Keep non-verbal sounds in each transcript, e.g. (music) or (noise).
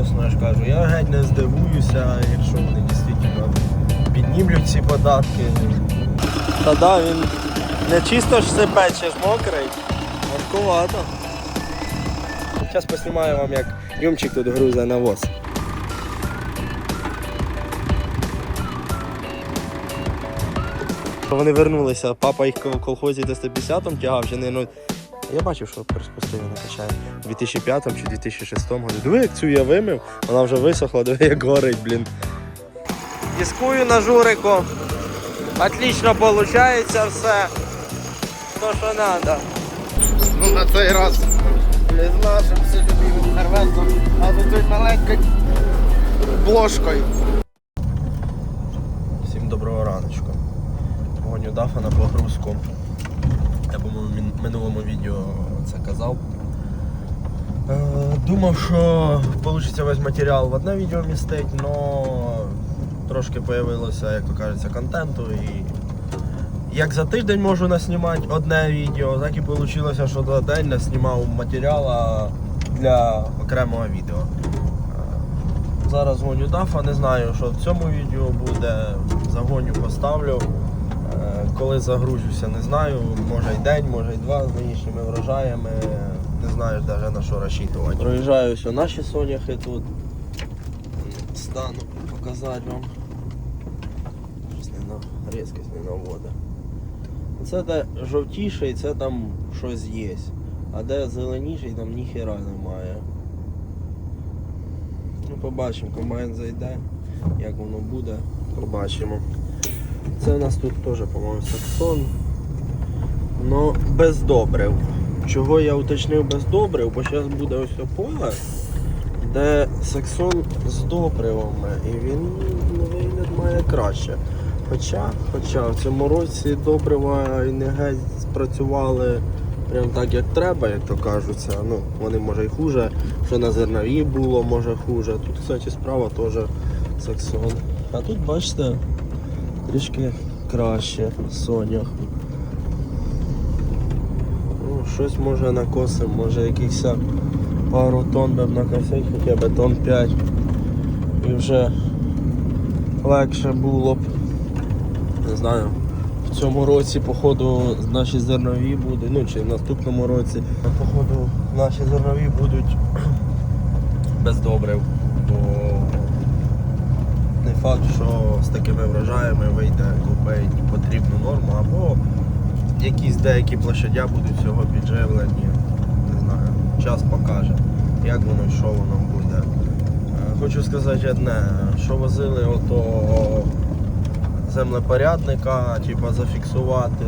Чесно я ж кажу, я геть не здивуюся, якщо вони дійсно піднімлють ці податки. Та да, він не чисто ж сипе, чи ж мокрий. Важкувато. Зараз поснімаю вам, як юмчик тут грузе навоз. Вони вернулися, папа їх в колхозі десь 150-м тягав, чи не ну. Я бачив, що перспективи не качає. У 2005 чи 2006 году. Диви, як цю я вимив, вона вже висохла, диви, як горить, блін. Дискую на журику. Отлично виходить все. То, що треба. Ну на цей раз не з нашим сьогодні гарвезом, а за той маленькою блошкою. Всім доброго раночку. Гоню дафа на погрузку. Я, по-моєму, в минулому відео це казав. Е, Думав, що вийде весь матеріал в одне відео містить, але трошки з'явилося, як то кажеться, контенту і як за тиждень можу наснімати одне відео, так і вийшло, що за день наснімав матеріалу для окремого відео. Е, Зараз гоню дафа, не знаю, що в цьому відео буде. Загоню поставлю. Коли загружуся, не знаю. Може й день, може й два з нинішніми врожаями. Не знаю навіть на що розчитувати. Проїжджаю наші соняхи тут. Стану показати вам. Щось не на різкість не наводить. Це де жовтіший, це там щось є. А де зеленіший, там ніхера немає. Ну, побачимо, комбайн зайде, як воно буде, побачимо. Це у нас тут теж, по-моєму, саксон. Но без добрив. Чого я уточнив без добрив, бо зараз буде ось поле, де саксон з добривами, і він на вигляд має краще. Хоча, хоча в цьому році добрива і не геть спрацювали прям так, як треба, як то кажуться. Ну, вони може й хуже, що на зернові було, може хуже. Тут, кстати, справа теж саксон. А тут, бачите, трішки краще сонях. Ну, щось може накосим, може якихось пару тонн би накосить, хоча б тонн 5. І вже легше було б. Не знаю. В цьому році, походу, наші зернові будуть, ну чи в наступному році, походу, наші зернові будуть (clears throat) без добрив. Бо факт, що з такими врожаями вийде купити потрібну норму, або якісь деякі площадя будуть цього підживлені. Не знаю, час покаже, як воно і що воно буде. Е, Хочу сказати одне, що возили ото землепорядника, типа зафіксувати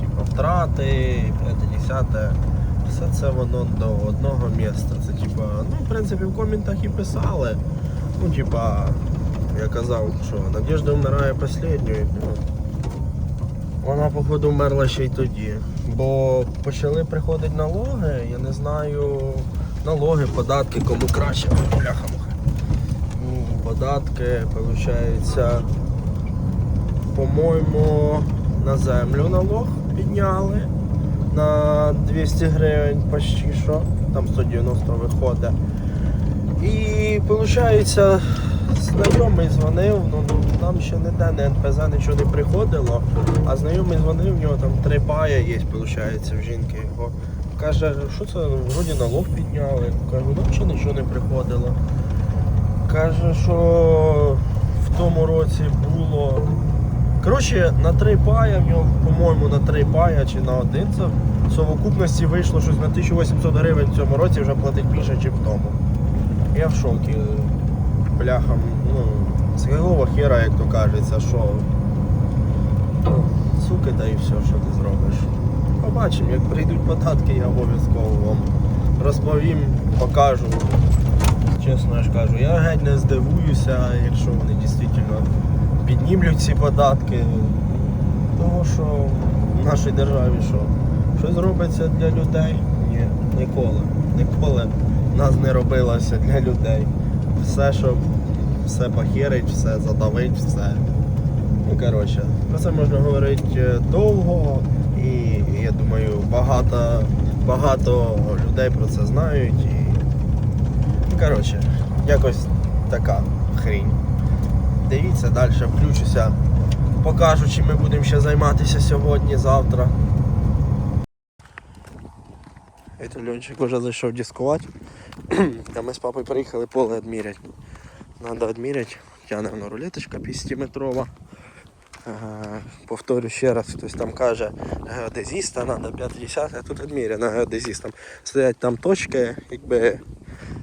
типа, втрати, 5-10. Все це воно до одного місця. Це типа, ну в принципі в коментах і писали. Ну, типа, я казав, що Надежда вмирає останньою. Ну, вона, походу, вмерла ще й тоді. Бо почали приходити налоги, я не знаю, налоги, податки, кому краще. Бляха-муха. Ну, Податки, виходить, по-моєму, на землю налог підняли на 200 гривень почти що, там 190 виходить. І виходить, знайомий дзвонив, ну, ну там ще ніде не НПЗ нічого не приходило, а знайомий дзвонив, в нього там три пая є, виходить, в жінки його. Каже, що це вроді налог підняли. Кажу, ну ще нічого не приходило. Каже, що в тому році було. Коротше, на три пая в нього, по-моєму, на три пая чи на один це в совокупності вийшло щось на 1800 гривень в цьому році вже платить більше, ніж в тому. Я в шокі. Бляха, ну, з якого хера, як то кажеться, що. Ну, суки, та і все, що ти зробиш. Побачимо, як прийдуть податки, я обов'язково вам розповім, покажу. Чесно я ж кажу, я геть не здивуюся, якщо вони дійсно піднімлють ці податки. Тому що в нашій державі що? Щось робиться для людей? Ні, ніколи. Ніколи нас не робилося для людей. Все, що все похерить, все задавить, все. Ну, коротше, про це можна говорити е, довго і я думаю, багато, багато людей про це знають. І... Ну, коротше, якось така хрінь. Дивіться, далі включуся. Покажу, чим ми будемо ще займатися сьогодні, завтра. Это Ленчик уже зайшов дискувати. (clears throat) А ми з папою приїхали поле відміряти. Надо відміряти. Тягне на рулеточка 50-метрова. Е, Повторю ще раз, хтось там каже геодезіста, треба 50, а тут відміряно геодезістом. Стоять там точки, якби,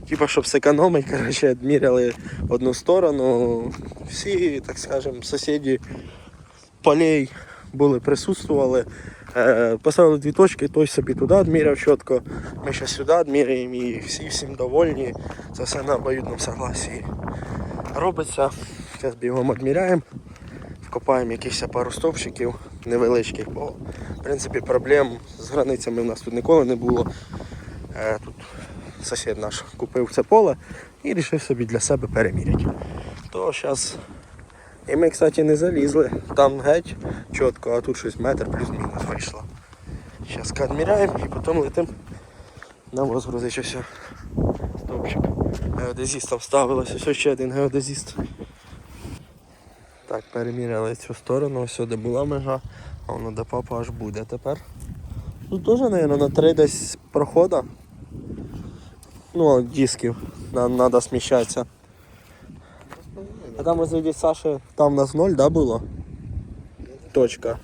типа, щоб зекономити, коротше, відміряли одну сторону. Всі, так скажем, сусіди полей були, присутствували. Е, Поставили дві точки, той собі туди відміряв чітко, ми ще сюди відміряємо і всі всім довольні. Це все на обоюдному согласії робиться. Зараз бігом відміряємо, вкопаємо якихось пару стовпчиків невеличких, бо в принципі проблем з границями в нас тут ніколи не було. Е, Тут сусід наш купив це поле і вирішив собі для себе переміряти. То зараз і ми, кстати, не залізли. Там геть чітко, а тут щось метр плюс-мінус вийшло. Зараз відміряємо і потім летимо на возгрузить ось стовпчик. Геодезістом ставилось, ось ще один геодезіст. Так, переміряли цю сторону, ось де була межа, а воно де папа аж буде тепер. Тут теж, мабуть, на три десь прохода. Ну, дисків треба сміщатися. А там від Саші, там у нас ноль, да, було? Точка.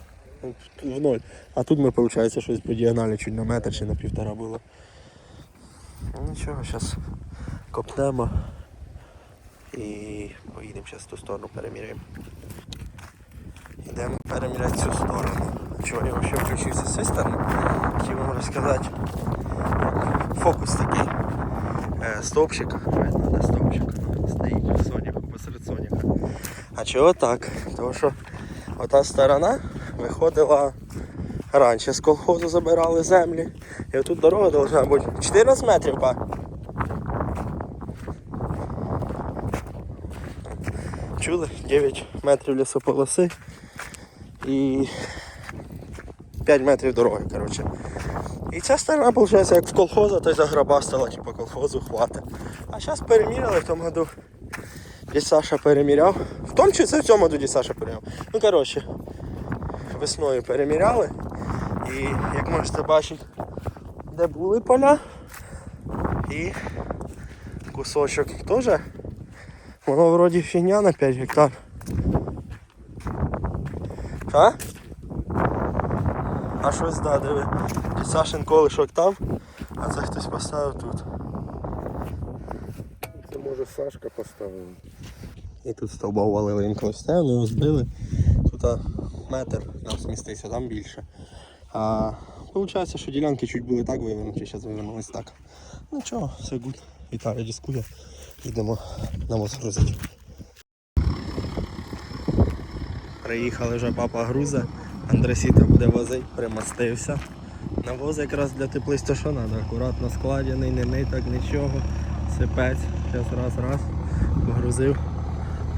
В ноль. А тут ми, виходить, щось по діагоналі чуть на метр чи на півтора було. Ну нічого, зараз копнемо і поїдемо зараз в ту сторону переміряємо. Йдемо переміряти цю сторону. Чого я ще включився з цієї сторони? Хотів вам розказати. Фокус такий. Е, стовпчик. Видно, де стовпчик. Стоїть. А чого так? Тому що ота сторона виходила раніше з колхозу забирали землі. І отут дорога должна бути 14 метрів, па. Чули? 9 метрів лісополоси і 5 метрів дороги, коротше. І ця сторона, виходить, як в колхозу, то й заграбастала, типу колхозу хватить. А зараз переміряли в тому году. Десь Саша переміряв. Тому чи це в цьому десь Саша переміряв. Ну коротше, весною переміряли. І як можете бачити, де були поля і кусочок теж. Воно вроді фігня на 5 гектар. А? А щось да, диви. І Сашин колишок там, а це хтось поставив тут. Це може Сашка поставив. І тут стовба валили їм колись вони його збили. Тут а, метр нам змістився, там більше. А виходить, що ділянки чуть були так вивернуті, зараз вивернулись так. Ну чого, все гуд. Віталій дискує. Йдемо на воз грузити. Приїхали вже папа грузе, Андресіта буде возити, примостився. Навоз якраз для теплиць то що треба. Акуратно складений, не ний, так нічого. Сипець. Зараз раз, раз. Погрузив.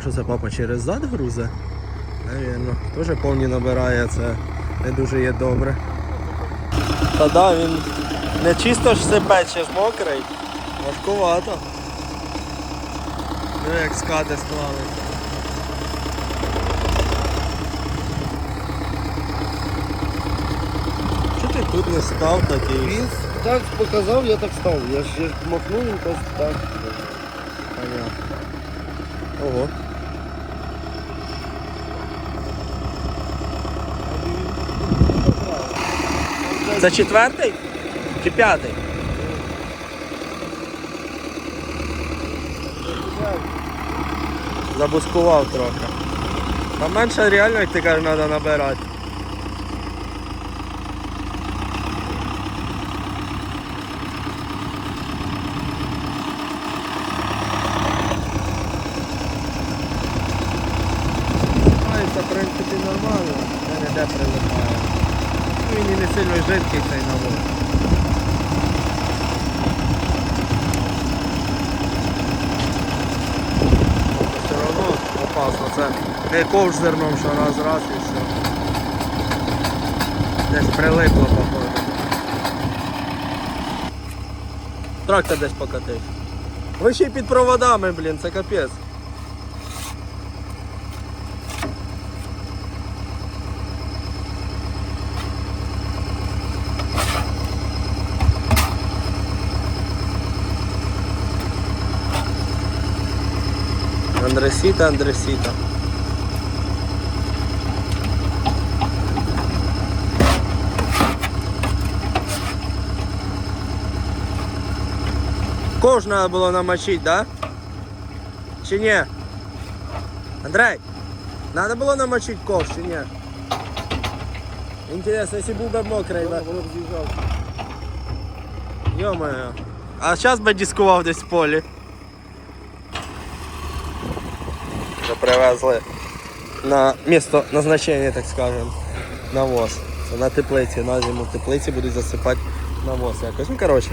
Що це папа через зад грузе? Навірно. Теж повні набирає, це не дуже є добре. Та да, він не чисто ж сипе, ще ж мокрий. Важкувато. Ну як скати склали. Чого ти тут не став такий? Він так показав, я так став. Я ж я ж махнув, він так так. Понятно. Ого. Це четвертий? Чи п'ятий? Забускував трохи. А менше реально, як ти кажеш, треба набирати. Ай, це в принципі нормально, це не де прилипає. Ну, Він і не сильно жидкий цей навоз. Все одно опасно, це не ковш зерном, що раз раз і все. Десь прилипло, походу. Трактор десь покатив. Ви ще під проводами, блін, це капець. Андресіта, Андресіта. Кож треба було намочити, да? Чи ні? Андрей, треба було намочити ковш, чи ні? Інтересно, якщо був би мокрий, да? Воно б з'їжджав. Йо-моє. А зараз би дискував десь в полі. Вже привезли на місто назначення, так скажемо, навоз. Це на теплиці, на зиму в теплиці будуть засипати навоз якось. Ну, коротше,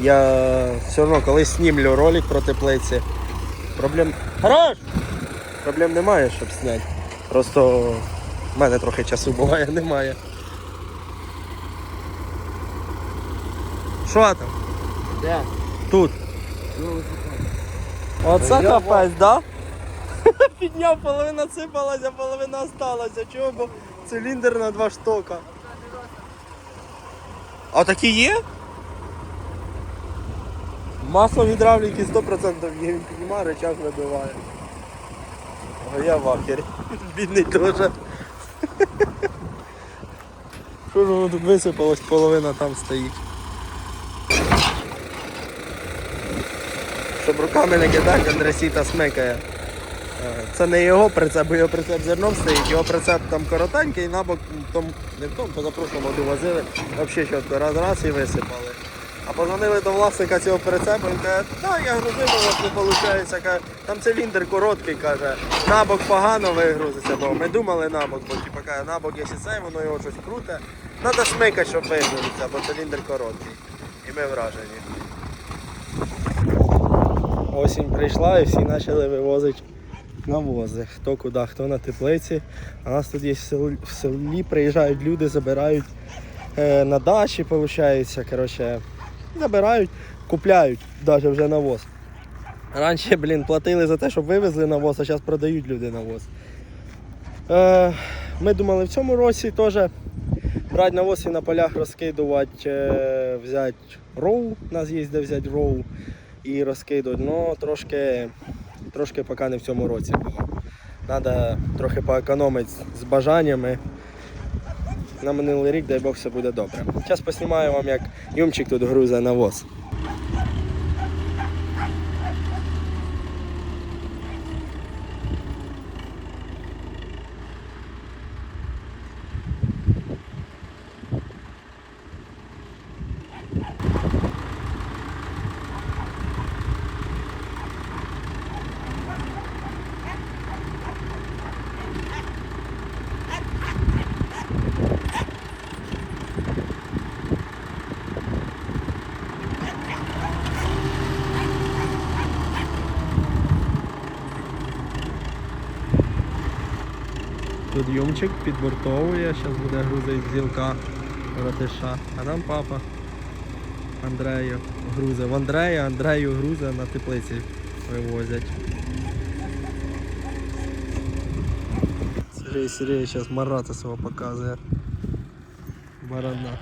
я все одно колись знімлю ролик про теплиці. Проблем. Хорош! Проблем немає, щоб зняти. Просто в мене трохи часу буває, (laughs) немає. Що там? Де? Тут. Ну, Оце капець, да? Підняв, половина сипалася, половина осталася. Чого? Бо циліндр на два штока. А такі є? Масло гідравліки 100% є, він піднімає, речах вибиває. А я в ахері. (laughs) Бідний теж. (laughs) Що ж воно тут висипалось, половина там стоїть. Щоб руками не кидати, Андресіта смикає. Це не його прицеп, бо його прицеп зерном стоїть, його прицеп там коротенький, і набок в тому, не в тому, позапрошлому году возили, взагалі чітко раз-раз і висипали. А позвонили до власника цього прицепу, він каже, так, я грузив, у не виходить. Каже, там циліндр короткий, каже, набок погано вигрузиться, бо ми думали набок, бо типу, каже, набок, якщо це, воно його щось круте. Треба смикати, щоб вигрузиться, бо циліндр короткий. І ми вражені. Осінь прийшла і всі почали вивозити навози. Хто куди, хто на теплиці. А нас тут є в селі, в селі приїжджають люди, забирають е, на дачі, виходить. Коротше, забирають, купляють навіть вже навоз. Раніше, блін, платили за те, щоб вивезли навоз, а зараз продають люди навоз. Е, ми думали в цьому році теж брати навоз і на полях розкидувати, е, взяти роу, у нас є де взяти роу і розкидувати. Ну трошки, трошки поки не в цьому році було. Треба трохи поекономити з бажаннями. На минулий рік, дай Бог, все буде добре. Зараз поснімаю вам, як юмчик тут грузе навоз. Юмчик підбортовує, зараз буде грузити зілка ратиша. А нам папа Андрею грузе. В Андрея, Андрею грузе на теплиці вивозять. Сергій Сергій зараз Марата свого показує. Барана.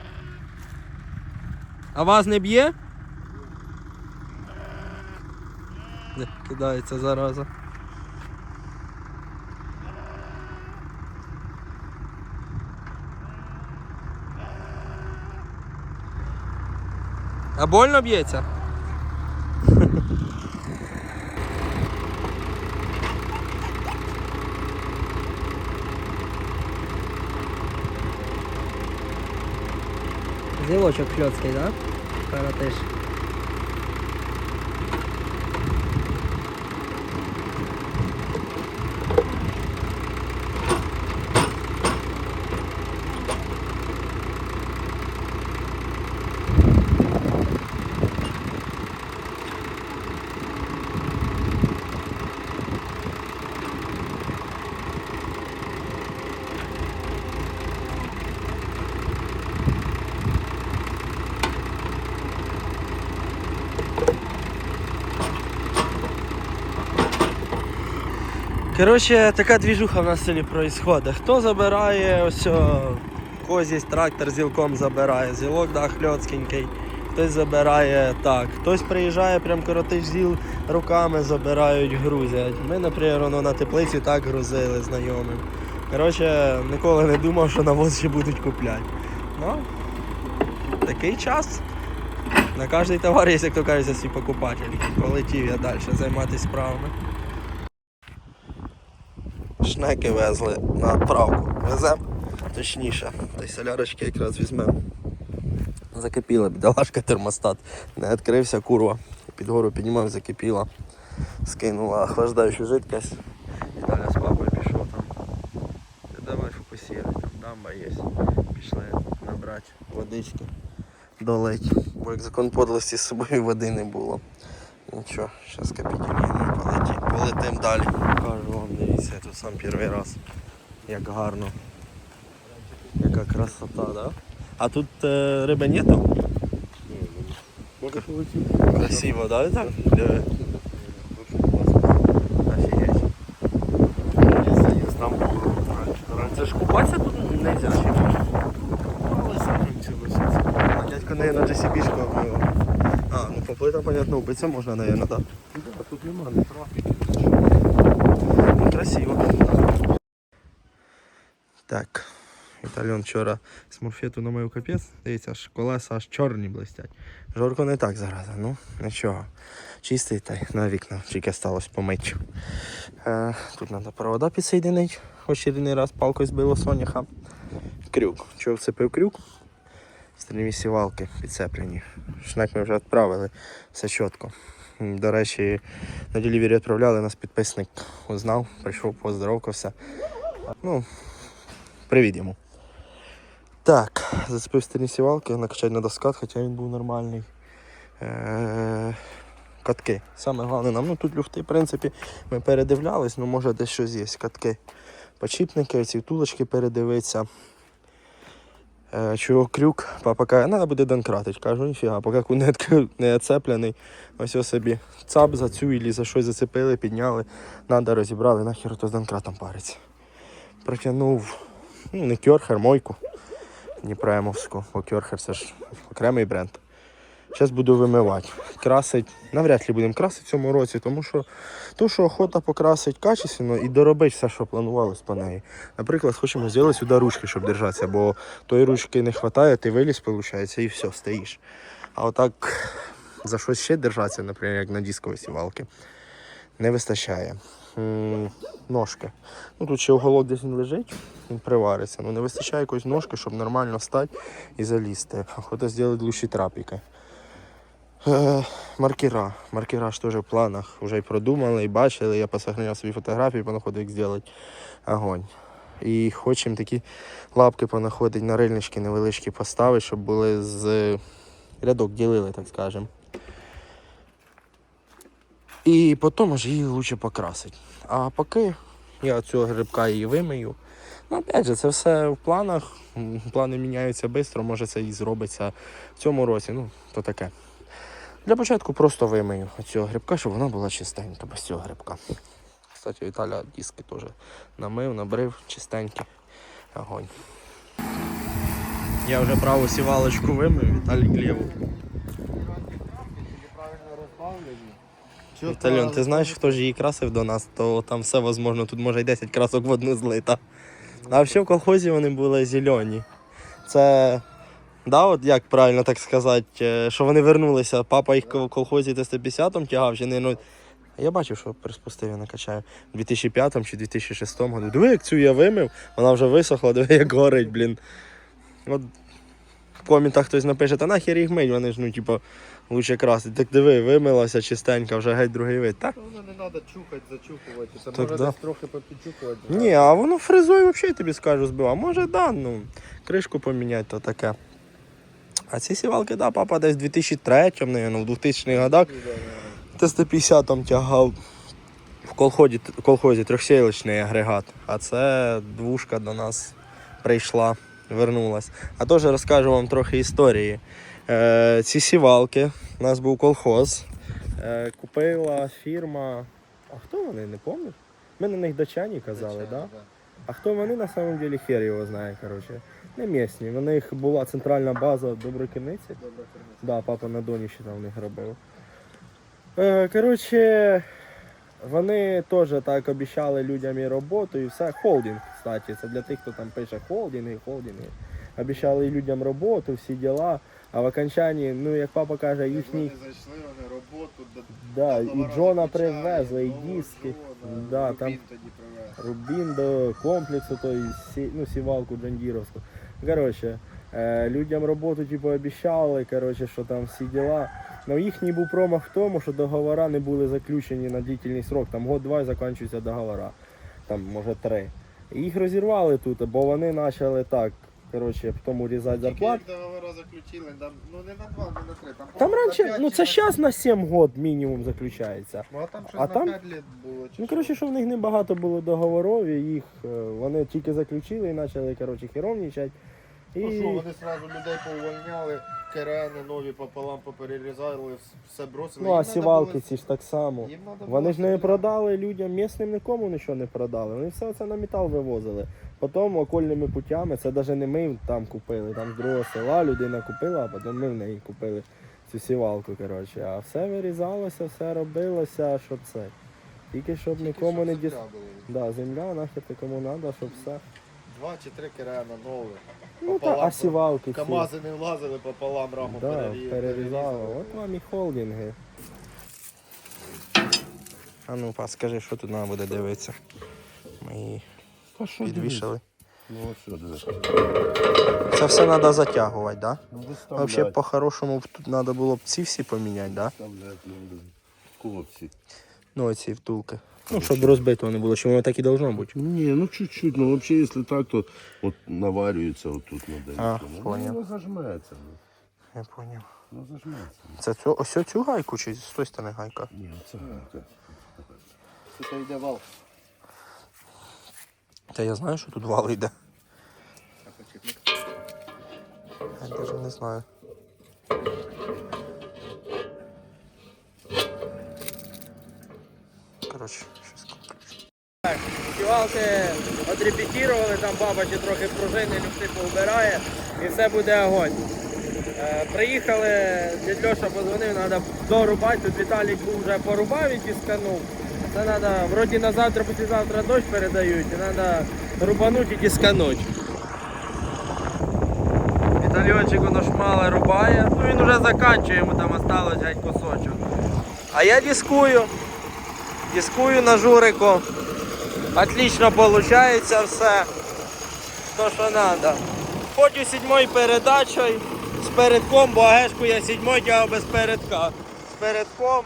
А вас не б'є? Кидається зараза. А больно б'ється? Зілочок кльоцький, да? Каратиш. Коротше, така двіжуха в нас в селі. Хто забирає ось є трактор зілком забирає, зілок да, хльоцкенький. Хтось забирає так, хтось приїжджає, прям коротиш зіл руками забирають, грузять. Ми, наприклад, воно на теплиці так грузили знайомим. Коротше, ніколи не думав, що навоз ще будуть купляти. Ну, такий час. На кожний товар є, як то кажеться, свій покупатель. Полетів я далі займатися справами. Шнеки везли на отправку. Веземо, точніше, та й солярочки якраз візьмемо. Закипіла бідолашка термостат. Не відкрився, курва. Під гору піднімав, закипіла. Скинула охлаждаючу жидкость. І далі з папою пішов там. Та Давай фокусируй, там дамба є. Пішли набрати водички. Долить. Бо як закон подлості з собою води не було. Нічого, зараз капітулюємо, полетім. Полетим далі. Кажу вам, дивіться, я тут сам перший раз. Як гарно. Яка красота, да? А тут э, риби нету? Красиво, да? Так? Диви. Офігеть. Це ж купатися тут не можна. Але закінчилося. А дядько не на JCB-шку обмив. А, ну понятно, убитися можна, наверное, так. Да, тут нема не трафіки. Красиво. Так. Віталіон вчора з морфету на мою капець. Дивіться, аж колеса аж чорні блистять. Жорко не так зараза, ну нічого. Чистий та й на вікна, тільки сталося помить. Е, тут треба провода підсоєдинити. Єдиний раз палкою збило соняха. Крюк. Чого вцепив крюк? Стрільні сівалки підцеплені. Шнек ми вже відправили, все чітко. До речі, на ділівірі відправляли, нас підписник узнав, прийшов, поздоровкався. Ну, привіт йому. Так, зацепив стрільні сівалки, накачати на доскат, хоча він був нормальний. Е- Катки. Саме головне нам, ну тут люфти, в принципі, ми передивлялись, ну може десь щось є. Катки. Почіпники, ці втулочки передивитися. Е, чого крюк, папа каже, треба буде донкратить. Кажу, ніфіга, поки кун (laughs) не, оцеплений, ось ось собі цап за цю і за щось зацепили, підняли, надо розібрали, нахер то з донкратом париться. Протягнув, ну не кьорхер, мойку Дніпроемовську, бо кьорхер це ж окремий бренд. Зараз буду вимивати. Красить, навряд ли будемо красити в цьому році, тому що, тому що охота покрасить качественно і доробити все, що планувалось по неї. Наприклад, хочемо зробити сюди ручки, щоб держатися, бо тої ручки не вистачає, ти виліз, виходить, і все, стоїш. А отак за щось ще держатися, наприклад, як на дисковій сівалки, не вистачає. Ножки. Ну, тут ще уголок десь він лежить, він привариться. Ну, не вистачає якоїсь ножки, щоб нормально стати і залізти. Охота зробити лучші трапіки. Е, маркера. Ж теж в планах. Вже й продумали, і бачили. Я посохраняв свої фотографії, понаходив, як зробити огонь. І хочемо такі лапки понаходити на рильнички невеличкі поставити, щоб були з рядок ділили, так скажемо. І потім аж її краще покрасити. А поки я цього грибка її вимию. Ну, опять же, це все в планах. Плани міняються швидко, може це і зробиться в цьому році. Ну, то таке. Для початку просто вимию цього грибка, щоб вона була чистенька без цього грибка. Кстати, Віталя диски теж намив, набрив, чистенькі. Огонь. Я вже праву сівалочку вимив, Віталій ліву. Віталіон, ти знаєш, хто ж її красив до нас, то там все можливо, тут може й 10 красок в одну злита. А взагалі в колхозі вони були зелені. Це, да, от як правильно так сказати, е, що вони вернулися. Папа їх в колхозі Т-150 тягав, чи не, ну, я бачив, що приспустив я накачаю. У 2005 чи 2006 году. Диви, як цю я вимив, вона вже висохла, (laughs) диви, як горить, блін. От в коментах хтось напише, та нахер їх мить, вони ж, ну, типу, лучше красить. Так диви, вимилася чистенька, вже геть другий вид. Так? Воно не треба чухати, зачухувати. Це Так, може да. десь трохи попідчухувати. Ні, а воно фрезою взагалі тобі скажу збив. А може да, ну, кришку поміняти, то таке. А ці сівалки, да, папа десь в 2003, наверное, в 2000 годах Т-150 там тягав в колхозі, колхозі трьохсілочний агрегат. А це двушка до нас прийшла, вернулась. А теж розкажу вам трохи історії. Е, ці сівалки, у нас був колхоз. Е, купила фірма. А хто вони, не пам'ятаю? Ми на них дачані казали, так? Да? А хто вони на самом деле хер його знає, коротше. Не місні. В них була центральна база Доброкиниці. Добре. Да, папа на доні ще там в них робив. Е, коротше, вони теж так обіцяли людям і роботу, і все. Холдинг, кстати, це для тих, хто там пише холдинги, холдинги. Обіцяли людям роботу, всі діла. А в окончанні, ну як папа каже, їхній. Вони зайшли, вони роботу, до- Да, і Джона привезли, і диски. Да, Рубін там- тоді привез. Рубін до комплексу, той сі, ну, сівалку Джандіровську. Коротше, е, людям роботу типу, обіцяли, коротше, що там всі діла. Ну їхній був промах в тому, що договори не були заключені на дітельний срок, там год-два і закінчуються договори. Там, може, три. І їх розірвали тут, бо вони почали так, коротше, потім урізати зарплату. як договори заключили, там, ну не на два, не на три. Там, Там раніше, п'ять ну чи це на зараз на 7 год мінімум заключається. Ну, а там щось А на там- 5 літ було. чи Ну, що? коротше, що в них небагато було договорів, і їх е, вони тільки заключили і почали, коротше, херовнічати. І... Ну що, вони одразу людей повольняли, керени нові пополам поперерізали, все бросили. Ну, а сівалки було- ці ж так само. Вони ж не продали людям, місним нікому нічого не продали. Вони все це на метал вивозили. Потім окольними путями, це навіть не ми там купили, там з другого села людина купила, а потім ми в неї купили цю сівалку. Коротше. А все вирізалося, все робилося, щоб це. Тільки щоб Тільки нікому щоб не земля діс... Да, земля нахер кому треба, щоб все. Два чи три керена нові. Ну та, Пополам а сівалки всі. Камази не влазили пополам раму Да, перері- перерізало. перерізали. От вам і холдинги. А ну, па, скажи, що тут треба буде дивитися. Ми її підвішали. Ну що. Це все треба затягувати, так? Ну, Да? Взагалі, по-хорошому тут треба було б ці всі поміняти, так? Да? Виставляй, ну, Хлопці. Ну, оці втулки. Ну, щоб розбито не було, що воно так і должно бути. Ні, ну чуть-чуть, ну взагалі, якщо так, то от наварюється отут на день. А, ну, поняв. ну, зажметься. Ну, Я зрозумів. ну зажметься. Це цю, ось цю гайку чи з тої сторони гайка? Ні, це гайка. Це йде вал. Та я знаю, що тут вал йде. Я навіть не знаю. Коротше, щось включу. Так, отрепетірували, там баба трохи пружини люфти поубирає і все буде огонь. Е, приїхали, дядь Льоша позвонив, треба дорубати, тут Віталік вже порубав і тісканув. Це треба, вроді на завтра, післязавтра дощ передають, і треба рубануть і тіскануть. Віталійончик воно шмале рубає. Ну він вже заканчує, йому там осталось геть кусочок. А я дискую. Дискую на журику. Отлично виходить все. То, що треба. Ходжу сідьмою передачею з передком, бо агешку я сідьмою тягав без передка. З передком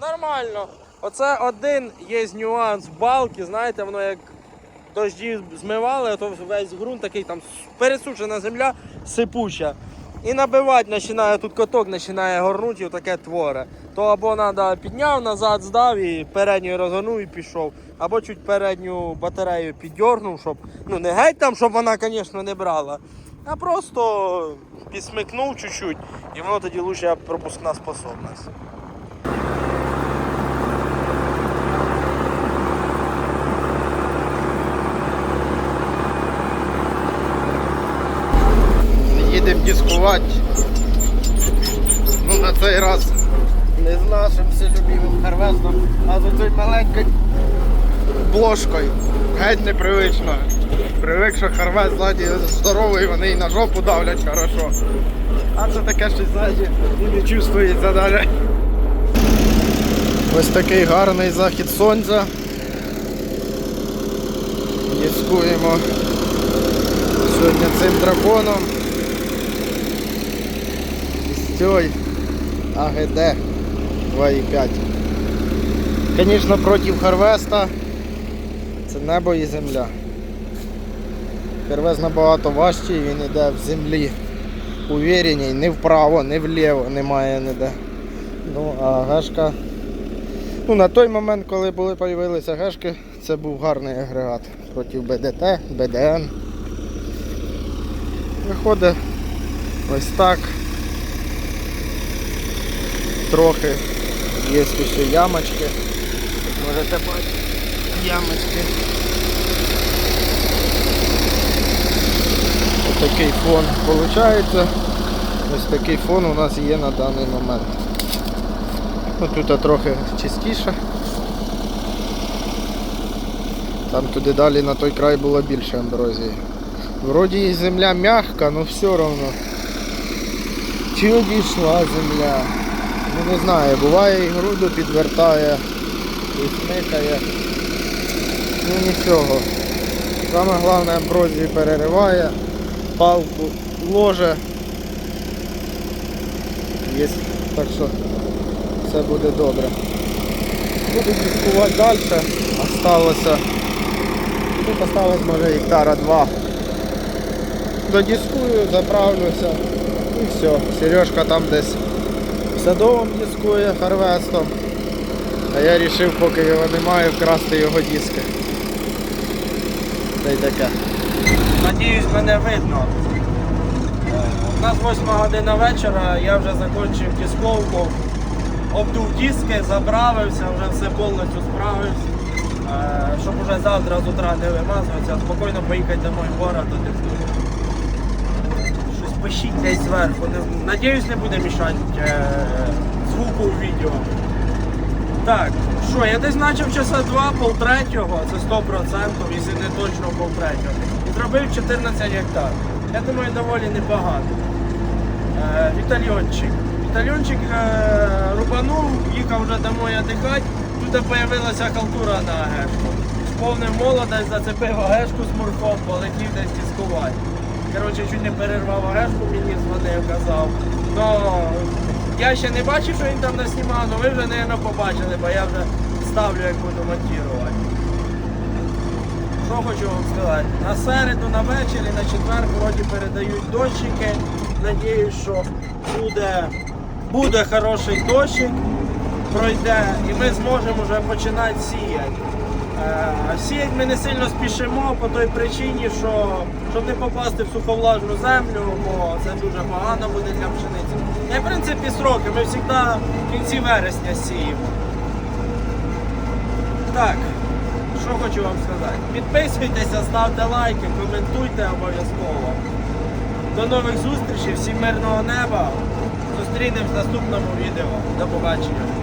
нормально. Оце один є нюанс балки, знаєте, воно як дожді змивали, то весь ґрунт такий там пересушена земля, сипуча. І набивати починає, тут коток починає горнути і таке творе. То або треба підняв назад, здав і передньою розгорнув і пішов. Або чуть передню батарею піддернув, щоб ну не геть там, щоб вона, звісно, не брала, а просто підсмикнув чуть-чуть, і воно тоді лучше пропускна способність. Їдемо дискувати. Ну на цей раз не з нашим вселюбівим харвестом, а з оцею маленькою блошкою. Геть непривично. Привик, що харвест ззаді здоровий, вони і на жопу давлять хорошо. А це таке щось ззаді і не чувствується навіть. Ось такий гарний захід сонця. Дискуємо сьогодні цим драконом. Стьой АГД 2,5. Звісно, проти Харвеста це небо і земля. Харвест набагато важчий, він йде в землі. Увіреній, не вправо, не вліво, немає ніде. Ну, а гешка. Ну, на той момент, коли були появилися гешки, це був гарний агрегат проти БДТ, БДН. Виходить ось так. Трохи є ще ямочки. Можете бачити. ямочки. Ось такий фон виходить. Ось такий фон у нас є на даний момент. Ну, тут трохи чистіше. Там туди далі на той край було більше амброзії. Вроді і земля м'яка, але все одно. Чи одійшла земля? Ну не знаю, буває і груду підвертає, і смикає. Ну нічого. Саме головне амброзії перериває, палку ложе. Є. Так що все буде добре. Буду дискувати далі. Осталося. Тут осталось може гектара два. Додискую, заправлюся і все. Сережка там десь садовом дискує харвестом. А я вирішив, поки його немає, вкрасти його диски. Та й таке. Надіюсь, мене видно. У нас 8 година вечора, я вже закінчив дисковку, обдув диски, заправився, вже все повністю справився. Е, Щоб вже завтра з утра не вимазуватися, спокійно поїхати домой в город, додихнути. Пишіть десь зверху. Надіюсь, не буде мішати е, звуку в відео. Так, що, я десь почав часа два, пол третього, це 100%, якщо не точно пол третього. І зробив 14 гектар. Я думаю, доволі непогано. Е, Вітальйончик. Вітальйончик е, рубанув, їхав вже домой віддихати. Тут з'явилася халтура на агешку. Сповнив молодець, зацепив агешку з мурком, полетів десь дискувати. Коротше, чуть не перервав агешку, мені дзвонив, казав. Но я ще не бачив, що він там наснімав, але ви вже, мабуть, побачили, бо я вже ставлю, як буду монтувати. Що хочу вам сказати? На середу, на вечір на четвер вроді передають дощики. Надіюсь, що буде, буде хороший дощик, пройде і ми зможемо вже починати сіяти. Сіяти ми не сильно спішимо по той причині, що щоб не попасти в суховлажну землю, бо це дуже погано буде для пшениці. Й в принципі сроки, ми завжди в кінці вересня сіємо. Так, що хочу вам сказати. Підписуйтеся, ставте лайки, коментуйте обов'язково. До нових зустрічей, всім мирного неба. Зустрінемось в наступному відео. До побачення.